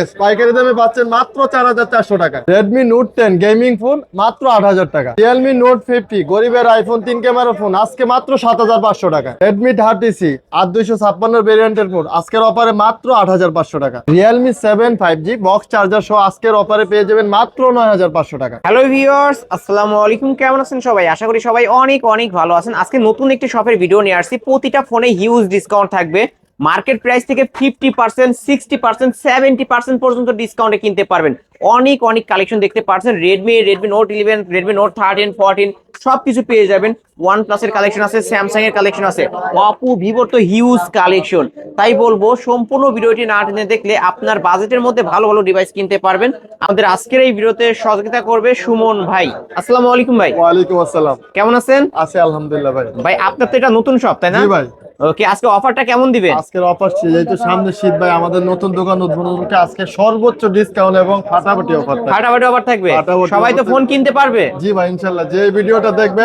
S পাইকারি দামে পাচ্ছেন মাত্র চার হাজার চারশো টাকা। Redmi Note ten gaming phone মাত্র আট হাজার টাকা। রিয়েলমি নোট ফিফটি গরিবের আইফোন তিন ক্যামেরা ফোন আজকে মাত্র সাত হাজার পাঁচশো টাকা। রেডমি থার্টি সি আট দুইশো ছাপ্পান্ন ভেরিয়েন্টের ফোন আজকের অফারে মাত্র আট হাজার পাঁচশো টাকা। Realme seven five G box charger সহ আজকের অফারে পেয়ে যাবেন মাত্র নয় হাজার পাঁচশো টাকা। হ্যালো ভিউয়ার্স আসসালামু আলাইকুম। কেমন আছেন সবাই? আশা করি সবাই অনেক অনেক ভালো আছেন। আজকে নতুন একটি শপের ভিডিও নিয়ে আসছি। প্রতিটা ফোনে হিউজ ডিসকাউন্ট থাকবে। মার্কেট প্রাইস থেকে fifty percent sixty percent seventy percent পর্যন্ত ডিসকাউন্টে কিনতে পারবেন। অনেক অনেক কালেকশন দেখতে পাচ্ছেন। Redmi Redmi Note eleven Redmi Note thirteen fourteen সবকিছু পেয়ে যাবেন। ওয়ান প্লাসের কালেকশন আছে স্যামসাং এর কালেকশন আছে। অপো ভিভোর তো হিউজ কালেকশন তাই বলব সম্পূর্ণ ভিডিওটি না টেনে দেখলে আপনার বাজেটের মধ্যে ভালো ভালো ডিভাইস কিনতে পারবেন। আমাদের আজকের এই ভিডিওতে সহযোগিতা করবে সুমন ভাই। আসসালামু আলাইকুম ভাই। ওয়ালাইকুম আসসালাম। কেমন আছেন? আছে আলহামদুলিল্লাহ ভাই। ভাই আপনার তো এটা নতুন শপ তাই না? ভাই। ওকে আজকে অফারটা কেমন দিবেন? আজকের অফার যেহেতু সামনে শীত ভাই আমাদের নতুন দোকান উদ্বোধন আজকে সর্বোচ্চ ডিসকাউন্ট এবং ফাটাফাটি অফার ফাটাফাটি অফার থাকবে? সবাই তো ফোন কিনতে পারবে? জি ভাই ইনশাল্লাহ যে ভিডিওটা দেখবে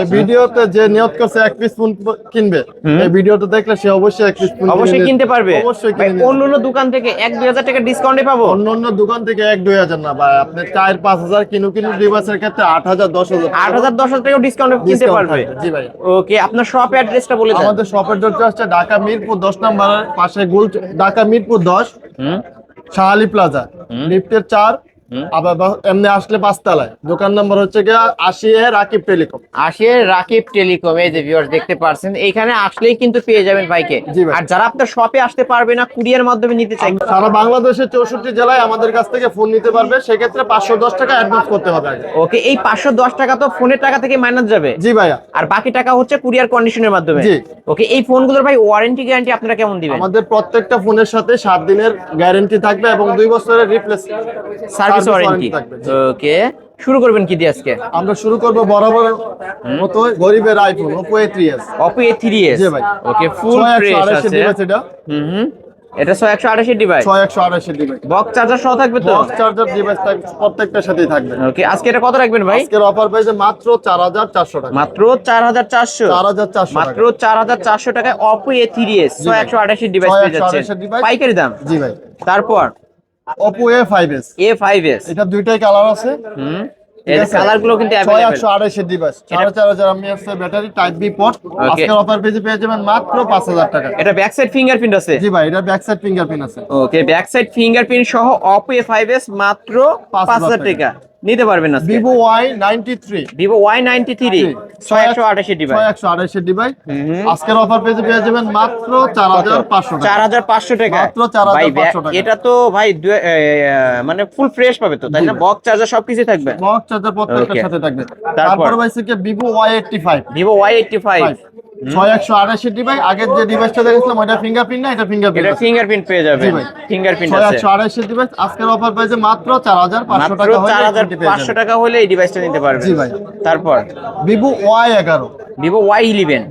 এই ভিডিওতে যে নিয়ত করছে এক পিস ফোন কিনবে। এই ভিডিওটা দেখলে সে অবশ্যই এক পিস ফোন অবশ্যই কিনতে পারবে। অবশ্যই অন্য অন্য দোকান থেকে এক দুই হাজার টাকা ডিসকাউন্টে পাবো? অন্য অন্য দোকান থেকে এক দুই হাজার না ভাই। আপনি চার পাঁচ হাজার কিনু কিনু ডিভাইসের ক্ষেত্রে আট হাজার দশ হাজার আট হাজার দশ হাজার টাকা ডিসকাউন্টে কিনতে পারবে? জি ভাই। ওকে আপনার শপ অ্যাড্রেসটা বলে দেন। আমাদের শপের ডোরটা হচ্ছে ঢাকা মিরপুর দশ নম্বরের পাশে গোল ঢাকা মিরপুর দশ হুম। শাহালি প্লাজা। লিফটের চার আবার এমনি আসলে পাঁচতলায়। দোকান নম্বর হচ্ছে গিয়ে আশি এ রাকিব টেলিকম। আসে রাকিব টেলিকম এই যে ভিউয়ার্স দেখতে পারছেন এখানে আসলেই কিন্তু পেয়ে যাবেন ভাইকে। আর যারা আপনার শপে আসতে পারবে না কুরিয়ার মাধ্যমে নিতে চাই সারা বাংলাদেশের চৌষট্টি জেলায় আমাদের কাছ থেকে ফোন নিতে পারবে। সেক্ষেত্রে পাঁচশো দশ টাকা অ্যাডভান্স করতে হবে ওকে এই পাঁচশো দশ টাকা তো ফোনের টাকা থেকে মাইনাস যাবে। জি ভাইয়া। আর বাকি টাকা হচ্ছে কুরিয়ার কন্ডিশনের মাধ্যমে। ওকে এই ফোনগুলোর ভাই ওয়ারেন্টি গ্যারান্টি আপনারা কেমন দিবেন? আমাদের প্রত্যেকটা ফোনের সাথে সাত দিনের গ্যারেন্টি থাকবে এবং দুই বছরের রিপ্লেস সার্ভিস ওয়ারেন্টি থাকবে জি। ওকে শুরু করবেন কি দিয়ে আজকে? আমরা শুরু করব বরাবর মতো গরিবের আইফোন জি ভাই। ওকে ফুল ফ্রেশ আছে। এটা। হুম হুম। এটা ছয় একশো আঠাশি ডিভাইস ছয় একশো আড়াইশো ডিভাইস বক্স চার্জার সহ থাকবে তো? বক্স চার্জার ডিভাইস প্রত্যেকটার সাথেই থাকবে। ওকে আজকে এটা কত রাখবেন ভাই? আজকের অফার প্রাইসে মাত্র চার হাজার চারশো টাকা। মাত্র চার হাজার চারশো? চার হাজার চারশো মাত্র চার হাজার চারশো টাকায় অপো এ থ্রি এস ছয় একশো আঠাশি ডিভাইস পেয়ে যাচ্ছে পাইকারি দাম? জি ভাই। তারপর? এ ফাইভ এস এটা দুইটাই কালার আছে। হুম। এর কালারগুলো কিন্তু অ্যাভেলেবেল একশো আড়াইশের ডিভাইস সাড়ে চার হাজার আমি আছে ব্যাটারি টাইপ বি পোর্ট আজকের অফার পেজে পেয়ে যাবেন মাত্র পাঁচ হাজার টাকা। এটা ব্যাক সাইড ফিঙ্গারপ্রিন্ট আছে? জি ভাই এটা ব্যাক সাইড ফিঙ্গারপ্রিন্ট আছে ওকে ব্যাক সাইড ফিঙ্গারপ্রিন্ট সহ ফাইভ এস মাত্র পাঁচ পাঁচ হাজার হাজার টাকা। নিতে পারবেন না Vivo Y ninety three Vivo Y ninety three ছয় একশো আঠাশি ডিভাইস ছয় একশো ডিভাইস আজকের অফার পেজে পেয়ে যাবেন মাত্র চার হাজার পাঁচশো চার টাকা হাজার পাঁচশো টাকা। মাত্র 4,500 ভাই, টাকা। এটা তো ভাই মানে ফুল ফ্রেশ পাবে তো তাই না? বক্স চার্জার সবকিছু থাকবে। বক্স চার্জার প্রত্যেকটার. সাথে থাকবে। তারপর? ভাই Vivo Y eighty five Vivo Y eighty five ছয় একশো আড়াইশি ডিভাইস আগের যে ডিভাইসটা দেখেছিলাম ওটা ফিঙ্গারপ্রিন্ট না এটা এটা ফিঙ্গারপ্রিন্ট ফিঙ্গারপ্রিন্ট পেয়ে যাবে। ফিঙ্গারপ্রিন্ট আছে। একশো আড়াইশি ডিভাইস আজকের অফার পেয়েছে মাত্র চার হাজার পাঁচশো টাকা চার হাজার পাঁচশো টাকা হলে এই ডিভাইসটা নিতে পারবে জি ভাই। তারপর? ভিভো ওয়াই এগারো। Vivo Y eleven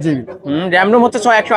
RAM ROM হচ্ছে ছয় একশো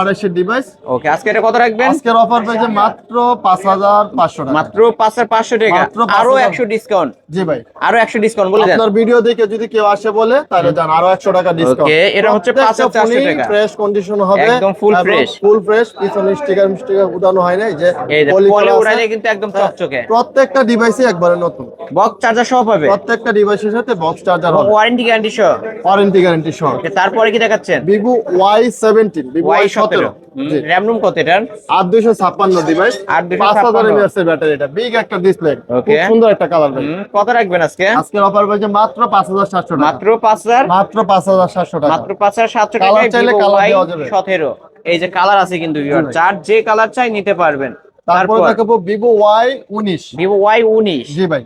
আড়াইশি ডিভাইস ওকে আজকে এটা কত রাখবেন? আজকের অফার পেয়েছে মাত্র পাঁচ হাজার পাঁচশো টাকা। মাত্র পাঁচ হাজার পাঁচশো টাকা। আরও একশো ডিসকাউন্ট জি ভাই। আরও একশো ডিসকাউন্ট বলে আপনার ভিডিও দেখে যদি কেউ আসে বলে তাহলে জান আরও একশো টাকা ডিসকাউন্ট এটা হচ্ছে 5,400 টাকা। ফ্রেশ কন্ডিশন হবে। একদম full fresh। ফুল ফ্রেশ পিছনে স্টিকার স্টিকার উঠানো হয় নাই যে পলে। উড়াইলে কিন্তু একদম হ্যাঁ, চকচকে। প্রত্যেকটা ডিভাইসে একবারে নতুন। বক্স চার্জার সহ পাবে? প্রত্যেকটা ডিভাইসের সাথে বক্স চার্জার হবে। ওয়ারেন্টি গ্যারান্টি সহ? ওয়ারেন্টি গ্যারান্টি সহ। Okay, তারপরে কি দেখাচ্ছেন? Vivo Y seventeen Vivo Y Y সতেরো। সতেরো র্যাম রুম কত এটার? আট দুইশো ছাপ্পান্ন ডিভাইস 8256 পাঁচ হাজার এমএএস এর ব্যাটারি এটা। বিগ একটা ডিসপ্লে খুব সুন্দর একটা কালার ভাই কত রাখবেন আজকে? আজকের অফার পাইছে মাত্র পাঁচ হাজার সাতশো টাকা। মাত্র পাঁচ হাজার? মাত্র পাঁচ হাজার সাতশো টাকা। মাত্র পাঁচ হাজার সাতশো Colour চাইলে ওয়াই দেওয়া যাবে। সতেরো। এই যে কালার আছে কিন্তু ভাই। চার যে কালার চাই নিতে পারবেন। তারপরে তারপর? দেখাবো ভিভো ওয়াই উনিশ। ভিভো ওয়াই উনিশ। জি ভাই।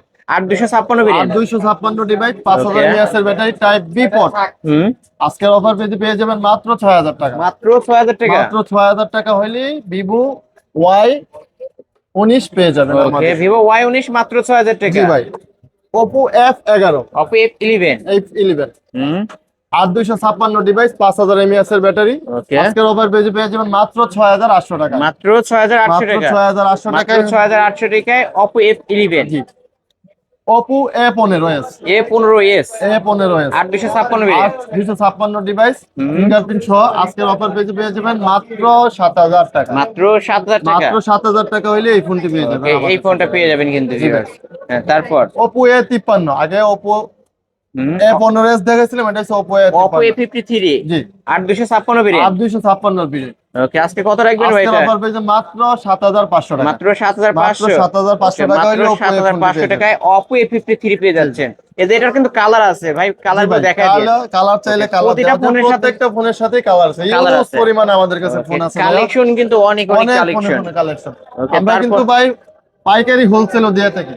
দুশো ছাপ্পান্ন ভেরিয়েন্ট দুইশো ছাপ্পান্ন device. MAh battery type B হুম। আজকের অফার পেতে পেয়ে যাবেন মাত্র ছয় হাজার টাকা। মাত্র ছয় হাজার টাকা? মাত্র ছয় হাজার টাকা উনিশ পেয়ে যাবেন ওকে মাত্র টাকা। জি ভাই। হুম। আর দুইশো ছাপ্পান্ন ডিভাইস পাঁচ হাজার এমএএস এর ব্যাটারি আজকের অফার পেজে পেয়ে যাবেন মাত্র ছয় হাজার আটশো টাকা মাত্র ছয় হাজার আটশো টাকা। ছয় হাজার আটশো টাকায় ছয় হাজার আটশো টাকায় অপো এফ ইলেভেন জি ওপো এ পনেরো এস এ পনেরো এস এ পনেরো এস আট দুশো ছাপ্পান্ন দুশো ছাপ্পান্ন ডিভাইস ফিঙ্গারপ্রিন্ট সহ আজকের অফার পেজে পেয়ে যাবেন মাত্র সাত হাজার টাকা। মাত্র সাত হাজার টাকা? মাত্র সাত হাজার টাকা হইলে এই ফোনটি পেয়ে যাবেন এই ফোনটা পেয়ে যাবেন কিন্তু। হ্যাঁ, তারপর? ওপো এ তিপ্পান্ন। আগে পনেরো এস দেখেছিলাম এটা হচ্ছে ওপো এ Oppo A53 জি। আট দুশো ছাপ্পান্ন আট ওকে আজকে কত রাখবেন ভাই এটা? মাত্র সাত হাজার পাঁচশো টাকা। মাত্র সাত হাজার মাত্র পাঁচশো সাত হাজার পাঁচশো টাকা হলো মাত্র সাত হাজার ফোনটি পাঁচশো পেয়ে যাবেন। টাকায় অপো এ ফিফটি থ্রি পেয়ে যাচ্ছেন। এদের এটার কিন্তু কালার আছে ভাই কালারগুলো দেখা দিই কালার চাইলে কালার প্রতিটা ফোনের সাথে- একটা ফোনের সাথে কালার আছে। ইউজ পরিমাণে আমাদের কাছে ফোন আছে কালেকশন কিন্তু অনেক অনেক কালেকশন আমরা কিন্তু ভাই পাইকারি হোলসেলও দিয়ে থাকি।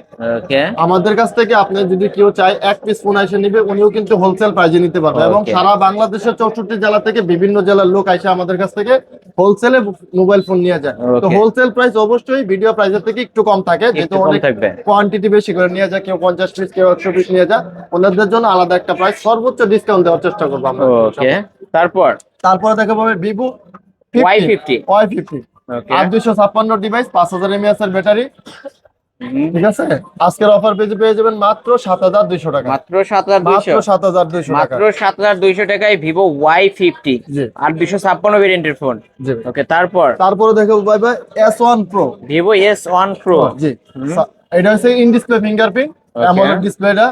আমাদের কাছ থেকে আপনি যদি কেউ চায় এক পিস ফোন এসে নিবে উনিও কিন্তু হোলসেল প্রাইজে নিতে পারবে। এবং সারা বাংলাদেশের চৌষট্টি জেলা থেকে বিভিন্ন জেলার লোক এসে আমাদের কাছ থেকে হোলসেলে মোবাইল ফোন নিয়ে যায়। তো হোলসেল প্রাইস অবশ্যই ভিডিও প্রাইসের থেকে একটু কম থাকে যেহেতু অনেক কোয়ান্টিটি বেশি করে নিয়ে যায় কেউ পঞ্চাশ পিস কেউ একশো পিস নিয়ে যায়। ওনাদের জন্য আলাদা একটা প্রাইস সর্বোচ্চ ডিসকাউন্ট দেওয়ার চেষ্টা করব আমরা। তারপর? তারপরে দেখা পাবে Vivo Y fifty Y fifty আট দুইশো ছাপ্পান্ন ডিভাইস পাঁচ হাজার এমএএস এর ব্যাটারি ঠিক আছে? আজকের অফার পেজে পেয়ে যাবেন মাত্র সাত হাজার দুইশো টাকা। মাত্র সাত হাজার মাত্র সাত হাজার দুইশো মাত্র সাত হাজার দুইশো টাকায় ভিভো ওয়াই ফিফটি আর দুইশো ছাপ্পান্ন ভেরিয়েন্টের ফোন ওকে তারপর? তারপরে দেখো S one Pro Vivo S one Pro জি। এটা হচ্ছে ইন ডিসপ্লে ফিঙ্গারপ্রিন্ট. অ্যামোলেড ডিসপ্লেটা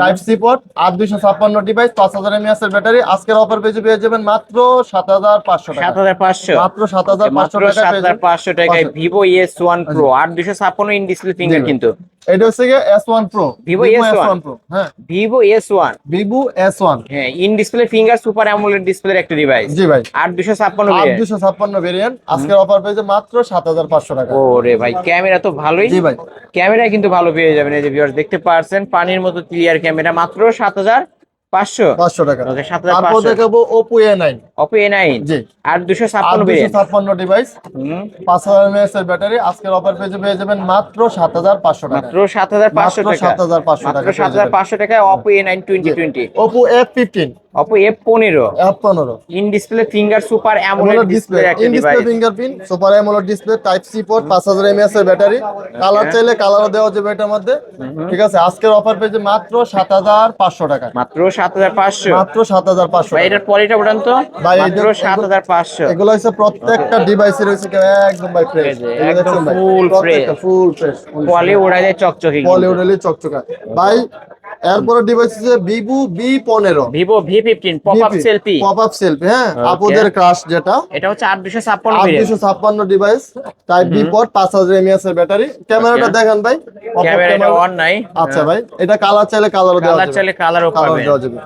টাইপ সি পোর্ট আট দুইশো ছাপ্পান্ন ডিভাইস পাঁচ হাজার এমএএস এর ব্যাটারি। আজকের অফার পেজে পেয়ে যাবেন মাত্র সাত হাজার পাঁচশো সাত টাকা হাজার পাঁচশো। মাত্র সাত হাজার পাঁচশো মাত্র টাকা। পাঁচশো টাকায়। ভিভো এস ওয়ান প্রো আর দুইশো ছাপ্পান্ন ইন ডিসপ্লে ফিঙ্গার কিন্তু। এটা হচ্ছে গিয়ে S one Pro Vivo S1 Pro হ্যাঁ। Vivo S one Vivo S one হ্যাঁ in display finger super AMOLED ডিসপ্লের একটা ডিভাইস জি ভাই। আর দুশো ছাপ্পান্ন আট দুশো ছাপ্পান্ন ভেরিয়েন্ট আজকের অফার পেয়েছে মাত্র সাত হাজার পাঁচশো টাকা। ও রে ভাই ক্যামেরা তো ভালোই। জি ভাই। ক্যামেরা কিন্তু ভালো পেয়ে যাবেন এই যে ভিউয়ার্স দেখতে পারছেন পানির মতো ক্লিয়ার ক্যামেরা মাত্র সাত হাজার পাঁচশো? পাঁচশো টাকা। সাত হাজার তারপর দেখাবো Oppo A nine Oppo A nine জি। আর দুশো ছাপ্পান্ন দুশো ছাপ্পান্ন ডিভাইস পাঁচ হাজার এমএস এর ব্যাটারি আজকের অফার পেজে পেয়ে যাবেন মাত্র সাত হাজার পাঁচশো টাকা। মাত্র সাত হাজার পাঁচশো টাকা। 7,500 মাত্র টাকা সাত হাজার পাঁচশো টাকায় Oppo A nine twenty twenty Oppo A fifteen Oppo F পনেরো। এফ পনেরো। In display finger super AMOLED display in display fingerprint super AMOLED display type C port পাঁচ হাজার এমএএস এর ব্যাটারি কালার চাইলে কালারও দেওয়া যাবে এটার মধ্যে। ঠিক আছে আজকের অফার পেজে মাত্র সাত হাজার পাঁচশো টাকা। মাত্র সাত হাজার পাঁচশো। মাত্র সাত হাজার পাঁচশো এটার পলিটা বলেন তো। মাত্র সাত হাজার পাঁচশো। এগুলো হচ্ছে প্রত্যেকটা ডিভাইসের হচ্ছে একদম ভাই ফ্রেশ যে, একদম ফুল ফ্রেশ উড়াই যায় চকচকে বলিউডের চকচকা। ভাই এরপরে ডিভাইস আছে ভিভো ভি পনেরো। Vivo V fifteen pop up selfie pop up selfie হ্যাঁ? Okay. ক্রাশ যেটা। এটা হচ্ছে আট দুশো ছাপ্পান্ন আট দুশো ছাপ্পান্ন ডিভাইস টাইপ বি পোর্ট পাঁচ হাজার এমএস এর ব্যাটারি ক্যামেরাটা দেখেন ভাই। ক্যামেরাটা অন নাই। আচ্ছা ভাই এটা কালার চাইলে কালারও দেওয়া কালার চাইলে কালারও কালার দেওয়া যাবে।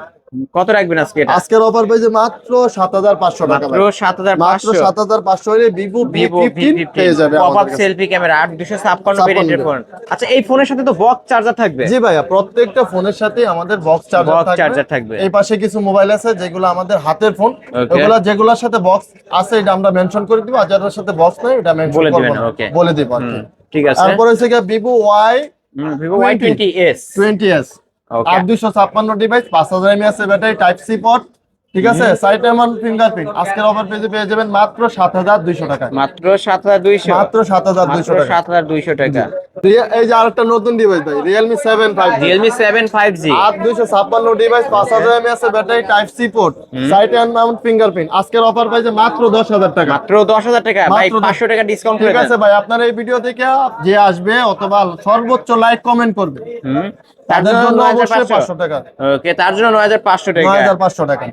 কত রাখবেন আজকে এটা? আজকের অফার পেয়েছে মাত্র 7500 টাকা মাত্র 7500 মাত্র 7500 হলে ভিভো V15 পেয়ে যাবে পপআপ সেলফি ক্যামেরা 8256 ভেরিয়েন্টের ফোন আচ্ছা এই ফোনের সাথে তো বক্স চার্জার থাকবে? জি ভাইয়া প্রত্যেকটা ফোনের সাথে আমাদের বক্স চার্জার থাকবে। এই পাশে কিছু মোবাইল আছে যেগুলো আমাদের হাতের ফোন এগুলা যেগুলোর সাথে বক্স আছে এটা আমরা মেনশন করে দিব আর যাদের সাথে বক্স নাই এটা মেনশন বলে দিবেন ওকে বলে দিব ঠিক আছে। তারপরে হচ্ছে Vivo Y Vivo Y20s 20s আর দুইশো ছাপ্পান্ন ডিভাইস পাঁচ হাজার এমএ আছে ব্যাটারি টাইপ সি পট ঠিক আছে? সাইট এমন ফিঙ্গারপ্রিন্ট আজকের অফার পেজে পেয়ে যাবেন মাত্র সাত হাজার দুইশো টাকা। মাত্র সাত হাজার দুইশো। মাত্র সাত হাজার দুইশো সাত হাজার দুইশো টাকা। এই যে আরেকটা নতুন ডিভাইস ভাই Realme seven five Realme seven five G আট দুইশো ছাপ্পান্ন ডিভাইস পাঁচ হাজার এমএ আছে battery type C port side and mount fingerprint আজকের অফার পেজে মাত্র দশ হাজার টাকা। মাত্র দশ হাজার টাকা। ভাই পাঁচশো টাকা ডিসকাউন্ট ঠিক আছে ভাই আপনার এই ভিডিও থেকে যে আসবে অথবা সর্বোচ্চ লাইক কমেন্ট করবে। তাদের জন্য অবশ্যই টাকা। ওকে তার জন্য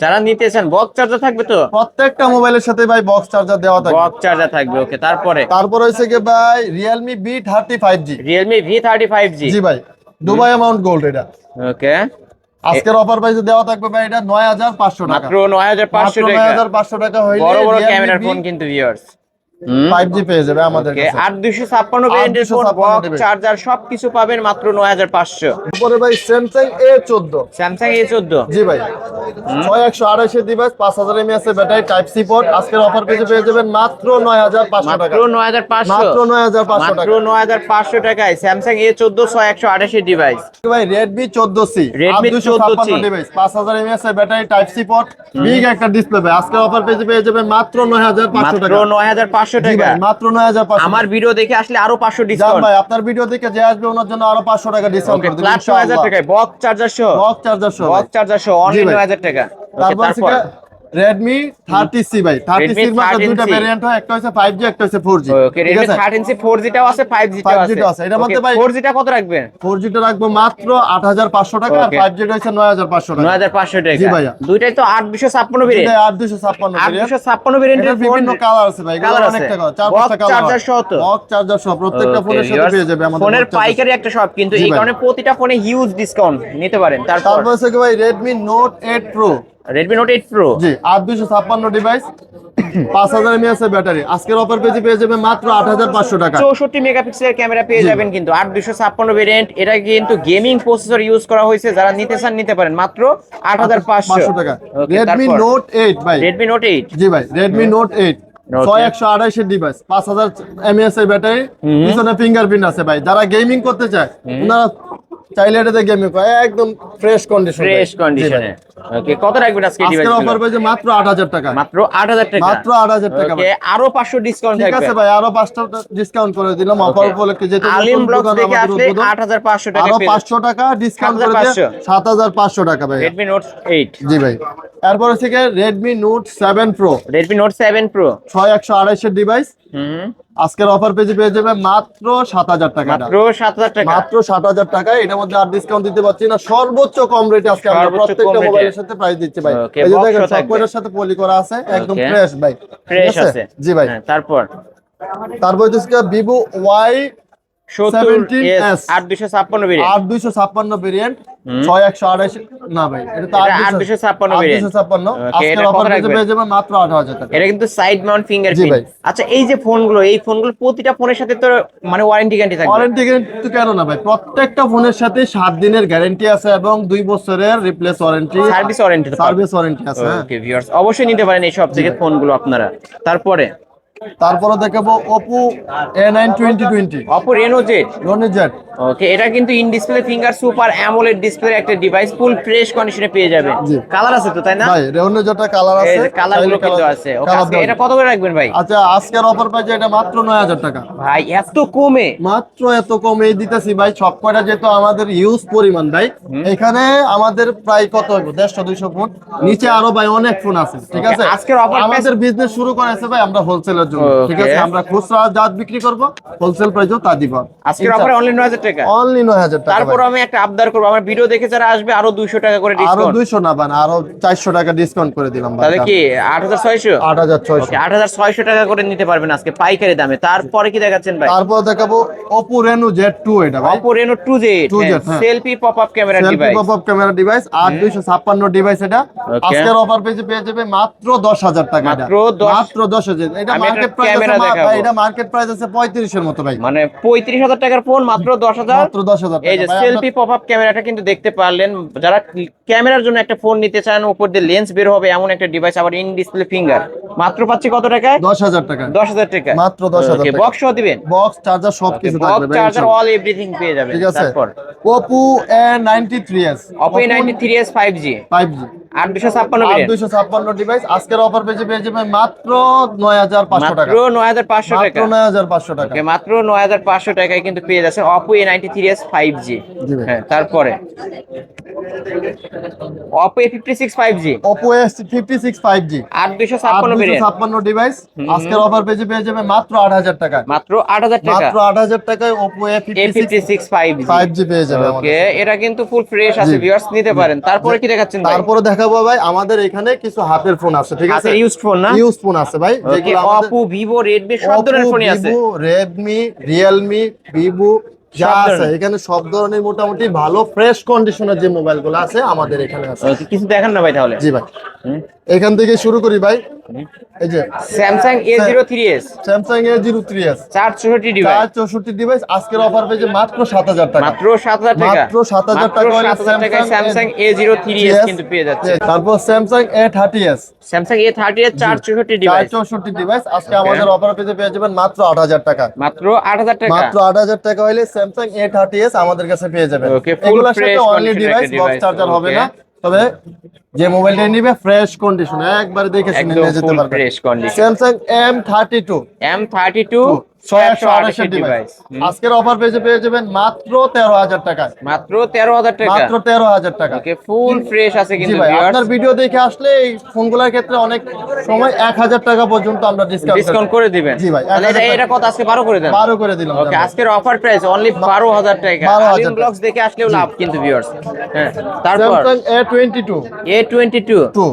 যারা নিতে চান বক্স চার্জার থাকবে তো? প্রত্যেকটা মোবাইলের সাথে ভাই বক্স চার্জার দেওয়া থাকে বক্স চার্জার থাকবে ওকে তারপরে? তারপর হয়েছে কি ভাই Realme B thirty five G Realme V thirty five G জি ভাই দুবাই অ্যামাউন্ট গোল্ড এটা। ওকে। আজকের অফার প্রাইসে দেওয়া থাকবে ভাই এটা নয় হাজার পাঁচশো টাকা। মাত্র নয় হাজার পাঁচশো মাত্র নয় টাকা হাজার পাঁচশো টাকা হইলে বড় বড় ক্যামেরার ফোন কিন্তু ভিউয়ার্স ফাইভ জি পেয়ে যাবে আমাদের কাছে। আট দুশো ছাপ্পান্ন ভেরিয়েন্টের ফোন বক্স চার্জার সবকিছু পাবেন মাত্র নয় হাজার পাঁচশো। ভাই চোদ্দ। স্যামসাং এ চোদ্দ। জি ভাই। ছয় একশো আড়াইশো ডিভাইস পাঁচ হাজার এমএএস এর ব্যাটারি টাইপ সি পোর্ট আজকের অফার পেজে পেয়ে যাবেন মাত্র নয় হাজার পাঁচশো টাকা। মাত্র নয় হাজার পাঁচশো। মাত্র নয় হাজার পাঁচশো মাত্র টাকা। নয় হাজার পাঁচশো টাকায় ছয় একশো আঠাশি ডিভাইস ভাই Redmi 14C ডিভাইস পাঁচ হাজার এমএএস এর battery type C port big একটা ডিসপ্লে ভাই। আজকের অফার পেজে পেয়ে যাবেন মাত্র নয় হাজার পাঁচশো মাত্র টাকা। নয় হাজার পাঁচশো টাকা। মাত্র নয় হাজার পাঁচশো। আমার ভিডিও দেখে আসলে আরও পাঁচশো ডিসকাউন্ট ভাই আপনার ভিডিও দেখে যে আসবে ওনার জন্য আরও পাঁচশো টাকা ডিসকাউন্ট করে দেবেন হাজার টাকায় বক চার্জার সহ। বক চার্জার সহ বক চার্জার সহ অনলি নয় হাজার টাকা। তারপর থার্টি সি ভাই থার্টি Redmi সির মাত্র 13C দুইটা ভেরিয়েন্ট হয় একটা হচ্ছে ফাইভ জি একটা হচ্ছে four G okay Redmi thirteen C four জিটাও আছে ফাইভ জিটাও 5G আছে। টাও আছে। এটার মধ্যে ভাই- ফোর জিটা কত রাখবেন ফোর জিটা রাখব মাত্র আট হাজার পাঁচশো টাকা আর Okay. ফাইভ জিটা হচ্ছে নয় হাজার পাঁচশো টাকা। নয় হাজার পাঁচশো জি টাকা ভাইয়া। দুইটাই তো আট দুশো ছাপ্পান্ন ভেরিয়েন্ট এটা আট দুশো ছাপ্পান্ন আট variant। দুশো ছাপ্পান্ন ভেরিয়েন্টের বিভিন্ন কালার আছে ভাই কালার আছে। অনেকটা কালার চার পাঁচটা কালার charger সহ তো? বক্স চার্জার সহ প্রত্যেকটা ফোনের সাথে পেয়ে যাবে আমাদের ফোনের পাইকারি একটা শপ কিন্তু এই কারণে প্রতিটা ফোনে হিউজ ডিসকাউন্ট নিতে পারেন। তারপর তারপর কি ভাই Redmi Note eight Pro Redmi Note eight Pro জি আট দুশো ছাপ্পান্ন ডিভাইস পাঁচ হাজার এমএএস এর ব্যাটারি। আজকের অফার পেজে পেয়ে যাবে মাত্র আট হাজার পাঁচশো টাকা। চৌষট্টি মেগাপিক্সেলের ক্যামেরা পেয়ে। যাবেন কিন্তু। আট দুশো ছাপ্পান্ন ভেরিয়েন্ট এটা কিন্তু গেমিং প্রসেসর ইউজ করা হয়েছে। যারা নিতে চান নিতে পারেন। মাত্র আট হাজার পাঁচশো। পাঁচশো টাকা। রেডমি নোট এইট ভাই। রেডমি নোট এইট জি ভাই। ছয় একশো আড়াইশের ডিভাইস পাঁচ হাজার এমএএস এর ব্যাটারি। পিছনে ফিঙ্গারপ্রিন্ট আছে ভাই। যারা গেমিং করতে চায় ওনারা চাইলে এটাতে গেমিং করে। একদম ফ্রেশ কন্ডিশন ফ্রেশ কন্ডিশনে ওকে কত রাখবেন আজকে ডিভাইস আজকের অফার পেয়েছে মাত্র আট হাজার টাকা। মাত্র আট হাজার টাকা। মাত্র আট হাজার টাকা ওকে আরও পাঁচশো ডিসকাউন্ট ঠিক আছে ভাই আরও পাঁচটা ডিসকাউন্ট করে দিলাম অফার উপলক্ষে। যেহেতু আলিম দোকান থেকে আসলে উদ্বোধন। আট হাজার পাঁচশো টাকা আরও পাঁচশো টাকা ডিসকাউন্ট করে দিয়ে 7,500 সাত হাজার পাঁচশো টাকা ভাই। রেডমি নোট এইট জি ভাই। এরপর হচ্ছে Note seven Pro Redmi Note seven Pro ছয় একশো আড়াইশের ডিভাইস হুম। আজকের অফার পেজে পেয়ে যাবে মাত্র সাত হাজার টাকা। মাত্র সাত হাজার টাকা। মাত্র সাত হাজার টাকা এটার মধ্যে আর ডিসকাউন্ট দিতে পারছি না। সর্বোচ্চ কম রেটে আজকে আমরা প্রত্যেকটা কম সাথে প্রাইস দিচ্ছি ভাই। এই যে দেখেন সাথে পলি করা আছে একদম ফ্রেশ ভাই। ফ্রেশ আছে? জি ভাই। হ্যাঁ, তারপর? তারপর হচ্ছে ভিভো ওয়াই আচ্ছা এই যে ফোনগুলো এই ফোনগুলো প্রতিটা ফোনের সাথে তো মানে ওয়ারেন্টি গ্যারান্টি থাকবে? ওয়ারেন্টি কেন না ভাই? প্রত্যেকটা ফোনের সাথে সাত দিনের গ্যারেন্টি আছে এবং দুই বছরের replace warranty service warranty service warranty আছে হ্যাঁ। অবশ্যই নিতে পারেন এই সব থেকে ফোনগুলো আপনারা। তারপরে তারপরে দেখাবো Oppo A nine twenty twenty Oppo Reno Z Roni Z okay এটা কিন্তু in display finger super AMOLED display একটা ডিভাইস ফুল ফ্রেশ কন্ডিশনে পেয়ে যাবেন জি। কালার আছে তো তাই না? ভাই রেওনি যেটা কালার আছে কালারগুলো কিন্তু আছে। ওকে এটা কত করে রাখবেন ভাই? আচ্ছা আজকের অফার পাইছে এটা মাত্র নয় হাজার টাকা। ভাই এত কমে? মাত্র এত কমে দিতেছি ভাই সব কয়টা যেহেতু আমাদের ইউজ পরিমাণ ভাই। এখানে আমাদের প্রায় কত হইব দেড়শো দুইশো ফোন নিচে আরও ভাই অনেক ফোন আছে ঠিক আছে? আজকের অফার আমাদের বিজনেস শুরু করেছে ভাই আমরা হোলসেলের জন্য। ঠিক আছে আমরা খুচরা জাত বিক্রি করব হোলসেল প্রাইসেও তা দিব। আজকের অফারে অনলি নয় হাজার টাকা? অনলি নয় হাজার টাকা তারপর আমি একটা আবদার করব আমার ভিডিও দেখে যারা আসবে আরও দুইশো টাকা করে আরও ডিসকাউন্ট দুইশো না বান আরও চারশো টাকা ডিসকাউন্ট করে দিলাম তাহলে কি আট হাজার ছয়শো? আট হাজার ছয়শো। আট হাজার ছয়শো টাকা করে নিতে পারবেন আজকে পাইকারি দামে। তারপরে কি দেখাচ্ছেন ভাই? তারপর দেখাবো রেনো জেড টু এটা ভাই। টু জেড 2Z, হ্যাঁ। Selfie pop up camera selfie device pop up camera device আট দুইশো ছাপ্পান্ন ডিভাইস এটা। আজকের অফার পেজে পেয়ে যাবে মাত্র দশ হাজার টাকা মাত্র 10 মাত্র দশ হাজার। এটা আমি একটা মার্কেট প্রাইস ভাই এটা মার্কেট ডিভাইস আজকের অফার পেজে পেয়ে যাবেন। মাত্র 9500 মাত্র হ্যাঁ তারপরে। ডিভাইস আজকের অফার পেজে পেয়ে যাবে মাত্র 8000 টাকা। মাত্র 8000 টাকা। মাত্র 8000 টাকায় পেয়ে যাবে ওকে এটা কিন্তু ফুল ফ্রেশ আছে ভিউয়ার্স নিতে পারেন। তারপরে কি দেখাচ্ছেন তারপরে দেখাবো ভাই আমাদের এখানে কিছু হাতের ফোন আছে ঠিক আছে? ইউজ ফোন না? ইউজ ফোন আছে ভাই যেগুলো আমাদের ভিভো রেডমি সব ধরনের ফোনই আছে। রেডমি রিয়েলমি ভিভো যা আছে এখানে সব ধরনের মোটামুটি ভালো ফ্রেশ কন্ডিশনের যে মোবাইলগুলো আছে আমাদের এখানে আছে। কিছু দেখেন না ভাই তাহলে। জি ভাই। হুম। এখান থেকে শুরু করি ভাই। এই যে Samsung A zero three S Samsung A zero three S চার চৌষট্টি চার ডিভাইস চৌষট্টি ডিভাইস আজকের অফার পেয়েছে মাত্র সাত হাজার টাকা। মাত্র সাত হাজার টাকা। মাত্র 7,000 টাকা হলে Samsung A zero three S কিন্তু পেয়ে যাচ্ছে। তারপর Samsung A thirty S Samsung A thirty এর চার চৌষট্টি চার ডিভাইস চৌষট্টি ডিভাইস আজকে আমাদের অফার পেতে পেয়ে যাবেন মাত্র আট হাজার টাকা। মাত্র আট হাজার টাকা। মাত্র আট হাজার টাকা হলে স্যামসাং এ থার্টি এস আমাদের কাছে পেয়ে যাবেন। Full এগুলোর সাথে অনলি ডিভাইস বক্স চার্জার হবে না। তবে যে মোবাইলটা নিবে ফ্রেশ কন্ডিশন একবার দেখে শুনে নিয়ে যেতে পারবে। Fresh condition Samsung M thirty two M thirty two ছয় একশো আঠাশের আজকের অফার পেজে পেয়ে যাবেন মাত্র তেরো হাজার টাকায়। মাত্র তেরো হাজার টাকা। মাত্র তেরো হাজার টাকা। ফুল ফ্রেশ আছে কিন্তু আপনার ভিডিও দেখে আসলে এই ফোনগুলোর ক্ষেত্রে অনেক সময় এক হাজার টাকা পর্যন্ত আমরা ডিসকাউন্ট ডিসকাউন্ট করে দিবেন। জি ভাই, এটা- এটা কত? আজকে বারো করে দেন। বারো করে দিলাম ওকে আজকের অফার প্রাইস অনলি বারো হাজার টাকা। 12,000 আলিম ব্লগস দেখে আসলেও লাভ কিন্তু ভিউয়ার্স হ্যাঁ তারপর? A twenty two A twenty two two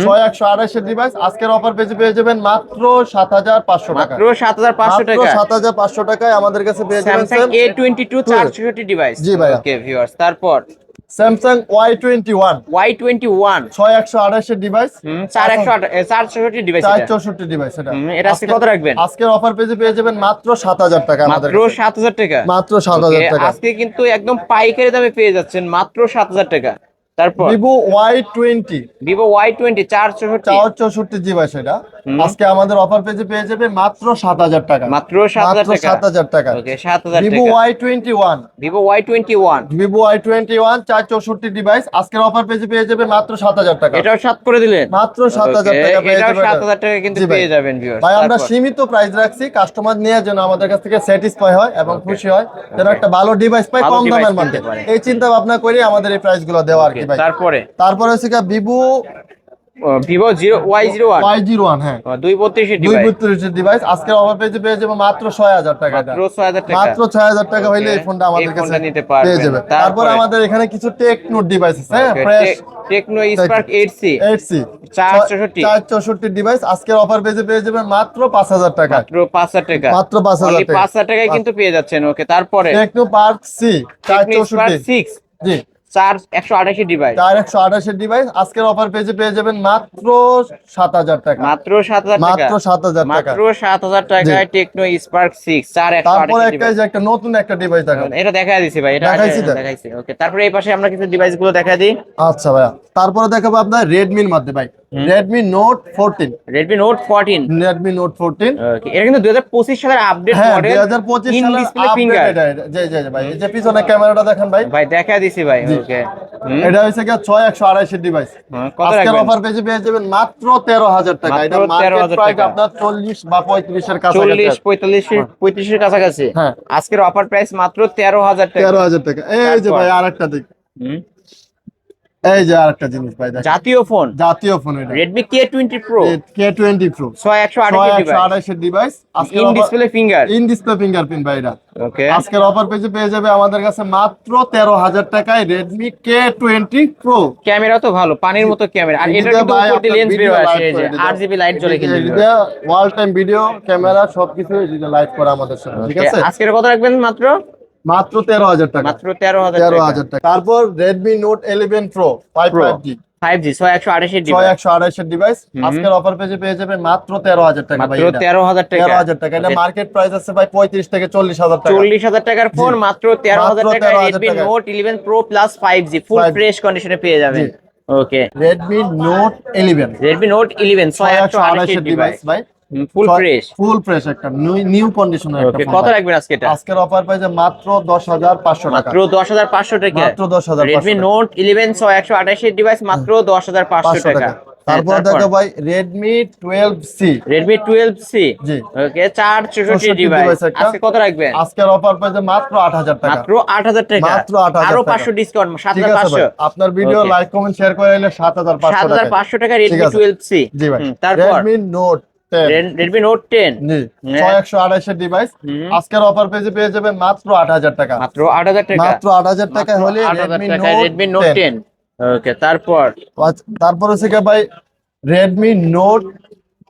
ছয় একশো আঠাশের ডিভাইস আজকের অফার পেজে পেয়ে যাবেন মাত্র সাত হাজার পাঁচশো টাকা। মাত্র সাত হাজার পাঁচশো টাকা। সাত হাজার পাঁচশো টাকায় আমাদের কাছে পেয়ে যাবেন স্যামসাং এ টোয়েন্টি ডিভাইস জি ভাইয়া। ওকে ভিউয়ার্স তারপর? Samsung Y twenty one Y twenty one ছয় একশো আঠাশের ডিভাইস চার একশো চারশোটি ডিভাইস চার চৌষট্টি ডিভাইস এটা। এটা। আজকে কত রাখবেন? আজকের অফার পেজে পেয়ে যাবেন মাত্র সাত হাজার টাকা আমাদের মাত্র সাত হাজার টাকা? মাত্র সাত হাজার টাকা। আজকে কিন্তু একদম পাইকারি দামে পেয়ে যাচ্ছেন মাত্র সাত হাজার টাকা। তারপর? Vivo Y twenty Vivo Y twenty চার চৌষট্টি চার চৌষট্টি জিবি সেটা আজকে আমাদের অফার পেজে পেয়ে যাবে মাত্র সাত হাজার টাকা। মাত্র সাত হাজার টাকা। সাত হাজার টাকা। ওকে সাত হাজার Vivo Y twenty one Vivo Y twenty one Vivo Y twenty one চার চৌষট্টি ডিভাইস আজকের অফার পেজে পেয়ে যাবে মাত্র সাত হাজার টাকা। এটাও সাত করে দিলেন? মাত্র সাত হাজার টাকা পেয়ে এটাও যাবে সাত এটা। হাজার টাকা কিন্তু পেয়ে যাবেন। ভাই আমরা সীমিত প্রাইস রাখছি। কাস্টমার নিয়ে যেন আমাদের কাছ থেকে স্যাটিসফাই হয় এবং খুশি হয়। যেন একটা ভালো ডিভাইস পায় কম দামের মধ্যে। এই চিন্তা ভাবনা করে আমাদের এই প্রাইসগুলো দেওয়া আর কি। ভাই। তারপরে? তারপরে হচ্ছে Vivo Vivo zero Y zero one Y zero one হ্যাঁ। দুই বত্রিশের দুই বত্রিশের ডিভাইস আজকের অফার পেজে পেয়ে যাবে মাত্র ছয় হাজার টাকা। মাত্র ছয় হাজার টাকা। মাত্র ছয় হাজার টাকা হইলে এই ফোনটা আমাদের কাছে নিতে পেয়ে যাবে। তারপরে? আমাদের এখানে কিছু টেকনোট ডিভাইস আছে হ্যাঁ fresh Tecno Spark eight C eight C চার চৌষট্টি। ডিভাইস আজকের অফার পেজে পেয়ে যাবেন মাত্র পাঁচ হাজার টাকা। মাত্র পাঁচ হাজার টাকা। মাত্র পাঁচ হাজার টাকা। পাঁচ হাজার টাকায় কিন্তু পেয়ে যাচ্ছেন। ওকে তারপরে? টেকনো পার্ক সি চার চৌষট্টি। Six G. চার একশো আঠাশি ডিভাইস চার একশো ডিভাইস আজকের অফার পেজে পেয়ে যাবেন মাত্র সাত হাজার টাকা। মাত্র সাত হাজার মাত্র সাত হাজার টাকা। মাত্র সাত হাজার টাকায় টেকনো স্পার্ক সিক্স চার তারপরে একটা একটা নতুন একটা ডিভাইস দেখাবো। এটা দেখা দিছি ভাই এটা দেখাইছি দেখাইছি। ওকে তারপরে এই পাশে আমরা কিছু ডিভাইসগুলো দেখা দিই। আচ্ছা ভাইয়া। তারপরে দেখাবো আপনার রেডমির মাধ্যমে। ভাই Redmi Note fourteen Redmi Note fourteen Redmi Note fourteen এটা কিন্তু দুই হাজার পঁচিশ সালের আপডেট হ্যাঁ মডেল দুই হাজার পঁচিশ ইন সালের ডিসপ্লে ফিঙ্গার। জি ভাই এই যে পিছনে ক্যামেরাটা দেখেন ভাই। ভাই দেখা দিছি ভাই ওকে এটা হচ্ছে কি ছয় একশো আড়াইশের ডিভাইস কত আজকের অফার পেজে পেয়ে যাবেন মাত্র তেরো হাজার টাকা। মাত্র এটা মার্কেট 13,000 প্রাইস টাকা। আপনার চল্লিশ বা পঁয়ত্রিশের কাছাকাছি চল্লিশ পঁয়তাল্লিশ পঁয়ত্রিশের কাছাকাছি। হ্যাঁ। আজকের অফার প্রাইস মাত্র তেরো হাজার টাকা। তেরো হাজার টাকা। এই যে? ভাই আরেকটা দিক। হুম। এই যে আরেকটা জিনিস ভাই জাতীয় ফোন? জাতীয় ফোন এটা। ছয় একশো ছয় আঠাশি একশো আড়াইশের device in display finger in display fingerprint ভাই এটা। ওকে আজকের অফার পেজে পেয়ে যাবে আমাদের কাছে মাত্র তেরো হাজার টাকায় Redmi K twenty Pro camera তো ভালো পানির মতো ক্যামেরা। আর এটা কিন্তু উপর দিয়ে লেন্স বের আসে এই যে লাইট জ্বলে কিন্তু ওয়াল টাইম ভিডিও ক্যামেরা সবকিছু লাইভ করা আমাদের সাথে ঠিক আছে? আজকের কথা রাখবেন মাত্র। মাত্র তেরো হাজার টাকা। মাত্র তেরো হাজার তেরো হাজার টাকা। তারপর Redmi Note eleven Pro five five G five G ছয় একশো আঠাশি ছয় একশো আড়াইশের ডিভাইস আজকের অফার পেজে পেয়ে যাবে মাত্র তেরো হাজার টাকা ভাই মাত্র তেরো হাজার টাকা। তেরো হাজার টাকা। এটা মার্কেট প্রাইস আছে ভাই পঁয়ত্রিশ থেকে চল্লিশ হাজার টাকা। চল্লিশ হাজার টাকার ফোন মাত্র তেরো হাজার টাকা Redmi Note eleven Pro plus five G full 5G fresh কন্ডিশনে পেয়ে যাবেন। Okay Redmi Note eleven Redmi Note eleven ছয় একশো ডিভাইস ডিভাইস ভাই। ফুল ফ্রেশ ফুল ফ্রেশ একটা নিউ কন্ডিশনের একটা কত। রাখবেন আজকে এটা? আজকের অফার পাইছে মাত্র দশ হাজার পাঁচশো টাকা। মাত্র দশ হাজার পাঁচশো টাকা। মাত্র দশ হাজার রেডমি নোট ইলেভেন ছয় একশো আঠাশি ডিভাইস মাত্র দশ হাজার পাঁচশো পাঁচশো টাকা। টাকা। তারপর দেখো ভাই C Redmi twelve C G. Okay চার চৌষট্টি ডিভাইস আজকে কত রাখবেন? আজকের অফার পাইছে মাত্র আট হাজার টাকা। মাত্র আট হাজার টাকা। মাত্র 8,000 আরও টাকা। পাঁচশো ডিসকাউন্ট সাত ঠিক হাজার আছে ভাই। পাঁচশো আপনার ভিডিও. লাইক কমেন্ট শেয়ার করে সাত হাজার টাকা। পাঁচশো টাকা ঠিক রেডমি টুয়েলভ সি জি ভাই। তারপর? Note ten Redmi Note ten G. ছয় একশো আড়াইশের ডিভাইস আজকের অফার পেজে পেয়ে যাবেন মাত্র আট হাজার টাকা? মাত্র আট হাজার টাকা মাত্র আট হাজার টাকা হলে রেডমি নোট টেন ওকে তারপর? তারপর হচ্ছে ভাই Redmi Note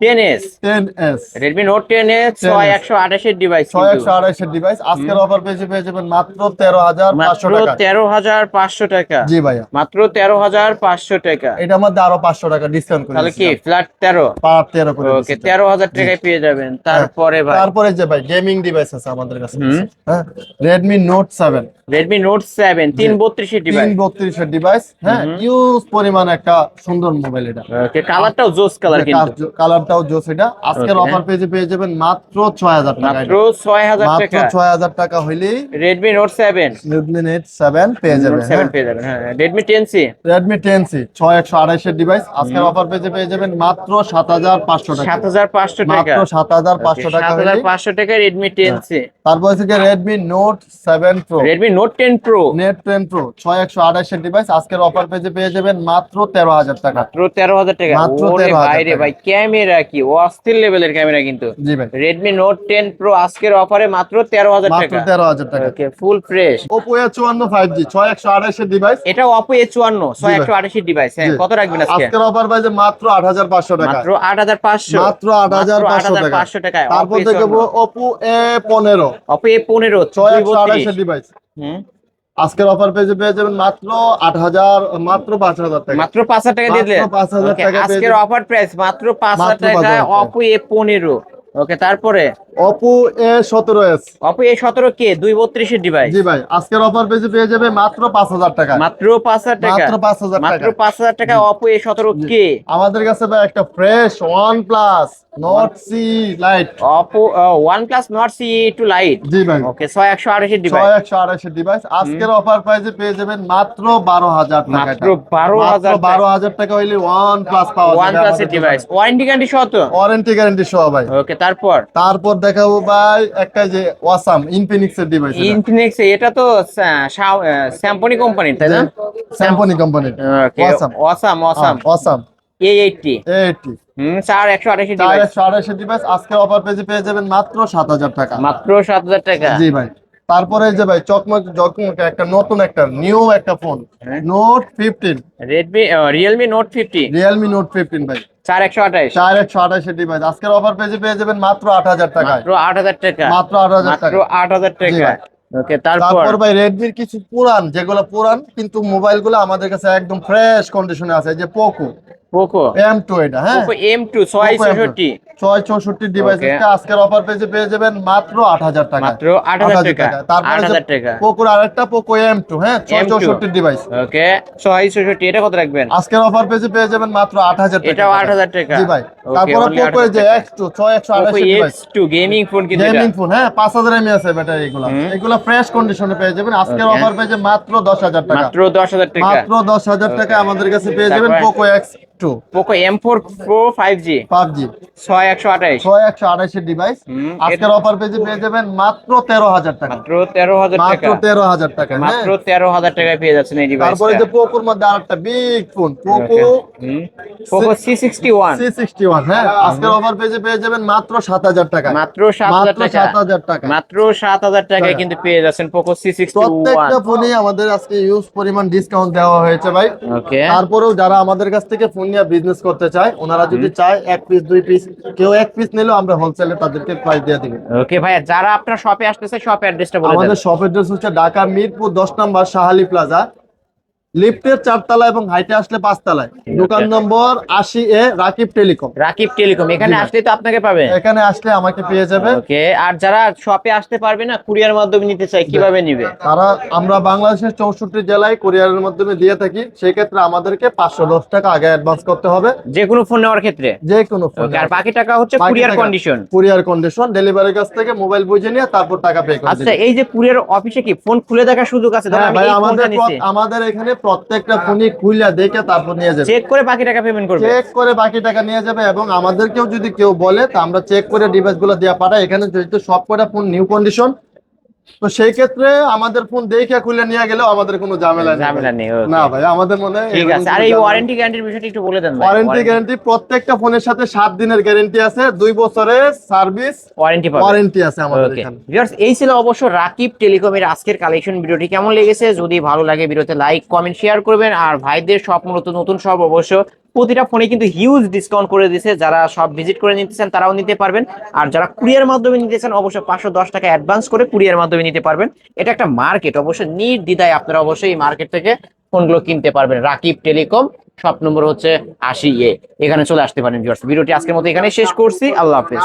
ten S ten S Redmi Note ten S ছয় একশো আঠাশের ডিভাইস ছয় একশো ডিভাইস আজকের অফার পেজে পেয়ে যাবেন মাত্র তেরো হাজার মাত্র টাকা। তেরো হাজার পাঁচশো টাকা। জি ভাইয়া। মাত্র তেরো হাজার পাঁচশো টাকা। এটার মধ্যে আরও পাঁচশো টাকা ডিসকাউন্ট করে তাহলে কি ফ্ল্যাট তেরো? পার তেরো করে ওকে দিচ্ছি। তেরো হাজার টাকায় পেয়ে যাবেন। তারপরে ভাই। তারপরে যে ভাই গেমিং ডিভাইস আছে আমাদের কাছে। হ্যাঁ Redmi Note seven Redmi Note seven তিন বত্রিশের তিন বত্রিশের ডিভাইস হ্যাঁ ইউজ পরিমাণ একটা সুন্দর মোবাইল এটা। ওকে কালারটাও জোস কালার কিন্তু। কালার ফোনটাও জোস এটা আজকের অফার পেজে পেয়ে যাবেন মাত্র ছয় হাজার টাকা মাত্র ছয় হাজার মাত্র টাকা। ছয় হাজার টাকা হইলেই Redmi Note seven Redmi Note seven পেয়ে যাবেন সেভেন পেয়ে যাবেন হ্যাঁ সি রেডমি টেন সি ছয় একশো আড়াইশের ডিভাইস আজকের অফার পেজে পেয়ে যাবেন মাত্র সাত হাজার পাঁচশো টাকা। সাত হাজার পাঁচশো টাকা। মাত্র সাত হাজার পাঁচশো টাকা সাত হাজার হইলেই পাঁচশো টাকা রেডমি টেন সি তারপর থেকে Note seven Pro Redmi Note ten Pro Note ten Pro ছয় একশো আড়াইশের ডিভাইস আজকের অফার পেজে পেয়ে যাবেন মাত্র তেরো হাজার টাকা। মাত্র তেরো হাজার টাকা। মাত্র ওরে 13,000 ভাই রে টাকা। ভাই ক্যামেরা কি? অস্থির লেভেলের ক্যামেরা কিন্তু। রেডমি নোট টেন প্রো আজকের অফারে মাত্র তেরো হাজার টাকা। তেরো হাজার টাকা। ফুল ফ্রেশ ওপো এ চুয়ান্ন ফাইভ জি ছয় একশো আড়াইশের ডিভাইস এটা অপো এ চুয়ান্ন ছয় একশো আটাশি ডিভাইস হ্যাঁ কত রাখবেন আজকে? আজকের অফার পাইছে মাত্র আট হাজার পাঁচশো টাকা। মাত্র আট হাজার পাঁচশো। মাত্র আট হাজার পাঁচশো টাকা। তারপর থেকে ওপো এ পনেরো। অপো এ পনেরো ছয় একশো। আড়াইশের ডিভাইস হুম, আজকের অফার পেজে পেয়ে যাবেন মাত্র আট হাজার মাত্র পাঁচ হাজার টাকা। মাত্র পাঁচ হাজার টাকা দিয়ে পাঁচ দিলেন 5,000 Okay, টাকা আজকের অফার প্রাইস মাত্র পাঁচ হাজার টাকা 5,000 টাকা। অপো এ পনেরো। ওকে তারপরে? অপো এ সতেরো এস অপো এ সতেরো কে দুই বত্রিশের ডিভাইস জি ভাই আজকের অফার পেজে পেয়ে যাবে মাত্র পাঁচ হাজার টাকা। মাত্র পাঁচ হাজার টাকা? মাত্র পাঁচ হাজার মাত্র পাঁচ হাজার টাকা অপো এ সতেরো কে? আমাদের কাছে ভাই একটা fresh OnePlus Nord C lite Oppo OnePlus Nord C two lite জি ভাই। ওকে ছয় একশো আড়াইশের ডিভাইস ছয় একশো আড়াইশো ডিভাইস আজকের অফার প্রাইসে পেয়ে যাবেন মাত্র বারো হাজার টাকা। মাত্র 12,000 টাকা। বারো হাজার টাকা হইলে ওয়ান প্লাস পাওয়া ওয়ান প্লাসের ডিভাইস ওয়ারেন্টি গ্যারান্টি সহ তো? ওয়ারেন্টি গ্যারান্টি সহ ভাই। ওকে তারপর? তারপর দেখাবো ভাই একটা যে ওয়াসাম ইনফিনিক্স এর ডিভাইস ইনফিনিক্স এটা তো স্যাম্পনি কোম্পানির তাই না? স্যাম্পনি okay Awesome. Awesome awesome awesome A eighty eighty চার একশো আঠাশি চার একশো আড়াইশো ডিভাইস আজকের অফার পেজে পেয়ে যাবেন মাত্র সাত হাজার টাকা। মাত্র সাত হাজার টাকা। জি ভাই। তারপরে যে ভাই চকমক চকমক একটা নতুন একটা নিউ একটা phone. Note fifteen Redmi Realme Note fifty Realme Note fifteen ভাই। ডিভাইস আজকের অফার পেজে পেয়ে যাবেন মাত্র আট হাজার টাকা আট হাজার টাকা। মাত্র আট হাজার টাকা আট হাজার টাকা। ওকে তারপর? তারপর ভাই রেডমির কিছু পুরান যেগুলো পুরান কিন্তু মোবাইলগুলো আমাদের কাছে একদম ফ্রেশ কন্ডিশনে আছে। যে পোকো পোকো এম এটা হ্যাঁ? পোকো এম টু ছয় Poco M2 চৌষট্টি। ছয় চৌষট্টি ডিভাইস Okay. আজকের অফার পেজে পেয়ে যাবেন মাত্র আট হাজার টাকা। মাত্র আট হাজার টাকা। তারপরে আট হাজার টাকা। পোকোর আরেকটা পোকো এম টু হ্যাঁ? ছয় M2 চৌষট্টি ডিভাইস ওকে ছয় চৌষট্টি এটা কত রাখবেন? আজকের অফার পেজে পেয়ে যাবেন মাত্র আট হাজার টাকা। এটাও আট হাজার টাকা। জি ভাই। তারপরে পোকো যে টাকা। এক্স টু ছয় একশো পোকো আড়াইশো ডিভাইস এক্স গেমিং ফোন কিন্তু গেমিং ফোন হ্যাঁ? পাঁচ হাজার এমএএস ব্যাটারি এগুলো। এগুলো ফ্রেশ কন্ডিশনে পেয়ে যাবেন। আজকের অফার পেয়েছে মাত্র দশ হাজার টাকা। মাত্র দশ হাজার টাকা। মাত্র দশ হাজার টাকা আমাদের কাছে পেয়ে যাবেন Poco X two Poco M four Pro five G PUBG ছয় একশো আঠাইশ। ছয় একশো ডিভাইস আজকের অফার পেজে পেয়ে যাবেন মাত্র তেরো হাজার টাকা। মাত্র তেরো হাজার মাত্র তেরো হাজার টাকা হ্যাঁ। মাত্র তেরো হাজার টাকায় পেয়ে যাচ্ছেন এই তারপরে যে পোকোর মধ্যে আরেকটা big phone Poco Poco C sixty one C sixty one হ্যাঁ। আজকের অফার পেজে পেয়ে যাবেন মাত্র সাত হাজার টাকা। মাত্র সাত হাজার টাকা। সাত হাজার টাকা। মাত্র সাত হাজার টাকায় কিন্তু পেয়ে যাচ্ছেন পোকো সি সিক্সটি ওয়ান প্রত্যেকটা ফোনে আমাদের আজকে ইউজ পরিমাণ ডিসকাউন্ট দেওয়া হয়েছে ভাই। ওকে তারপরেও যারা আমাদের কাছ থেকে ফোন নিয়ে বিজনেস করতে চায় ওনারা যদি চায় এক পিস দুই পিস কেউ এক পিস নিলেও আমরা হোলসেলে তাদেরকে প্রাইস দিয়ে দিবেন ওকে ভাইয়া যারা আপনার শপে আসতেছে শপ অ্যাড্রেসটা বলে দেন। আমাদের শপ অ্যাড্রেস হচ্ছে ঢাকা মিরপুর দশ নম্বর শাহালি প্লাজা লিফটের চারতলা এবং হাইটে আসলে পাঁচতলায়। দোকান নম্বর আশি এ রাকিব টেলিকম। রাকিব টেলিকম এখানে আসলে তো আপনাকে পাবে। এখানে আসলে আমাকে পেয়ে যাবে। ওকে আর যারা শপে আসতে পারবে না কুরিয়ার মাধ্যমে নিতে চাই কীভাবে নিবে? তারা আমরা বাংলাদেশের চৌষট্টি জেলায় কুরিয়ারের মাধ্যমে দিয়ে থাকি সেই ক্ষেত্রে আমাদেরকে পাঁচশো দশ টাকা আগে অ্যাডভান্স করতে হবে। যে কোনো ফোন নেওয়ার ক্ষেত্রে? যে কোনো ফোন আর বাকি টাকা হচ্ছে কুরিয়ার কন্ডিশন কুরিয়ার কন্ডিশন ডেলিভারির কাছ থেকে মোবাইল বুঝে নিয়ে তারপর টাকা পে করে আচ্ছা এই যে কুরিয়ার অফিসে কি ফোন খুলে দেখার সুযোগ আছে? হ্যাঁ আমাদের এখানে প্রত্যেকটা ফোনই খুইলা দেখে তারপর নিয়ে যাবে। চেক করে বাকি টাকা পেমেন্ট করবে। চেক করে বাকি টাকা নিয়ে যাবে এবং আমাদেরকেও যদি কেউ বলে তা আমরা চেক করে ডিভাইসগুলো দেওয়া পাঠাই। এখানে যেহেতু সব কটা ফোন নিউ কন্ডিশন তো সেই ক্ষেত্রে আমাদের ফোন দেখে খুলে নিয়ে গেলেও আমাদের কোনো ঝামেলা নেই। ঝামেলা নেই না ভাই আমাদের মনে ঠিক আছে আর এই ওয়ারেন্টি গ্যারান্টির বিষয়টা একটু বলে দেন ওয়ারেন্টি গ্যারান্টি প্রত্যেকটা ফোনের সাথে সাত দিনের গ্যারান্টি আছে দুই বছরের সার্ভিস ওয়ারেন্টি পাবে ওয়ারেন্টি আছে আমাদের এখানে। ভিউয়ার্স এই ছিল অবশ্য রাকিব টেলিকমের আজকের কালেকশন ভিডিওটি কেমন লেগেছে? যদি ভালো লাগে ভিডিওতে লাইক কমেন্ট শেয়ার করবেন। আর ভাইদের সব মূলত নতুন সব অবশ্য প্রতিটা ফোনে কিন্তু হিউজ ডিসকাউন্ট করে দিয়েছে। যারা সব ভিজিট করে নিতেছেন, তারাও নিতে পারবেন। আর যারা কুরিয়ার মাধ্যমে নিতেছেন, অবশ্যই পাঁচশো দশ টাকা অ্যাডভান্স করে কুরিয়ার মাধ্যমে নিতে পারবেন। এটা একটা মার্কেট অবশ্যই নির্দ্বিধায় আপনারা অবশ্যই এই মার্কেট থেকে ফোনগুলো কিনতে পারবেন। রাকিব টেলিকম সব নম্বর হচ্ছে আশি এ এখানে চলে আসতে পারেন ভিডিওটি আজকের মতো এখানে শেষ করছি। আল্লাহ হাফেজ।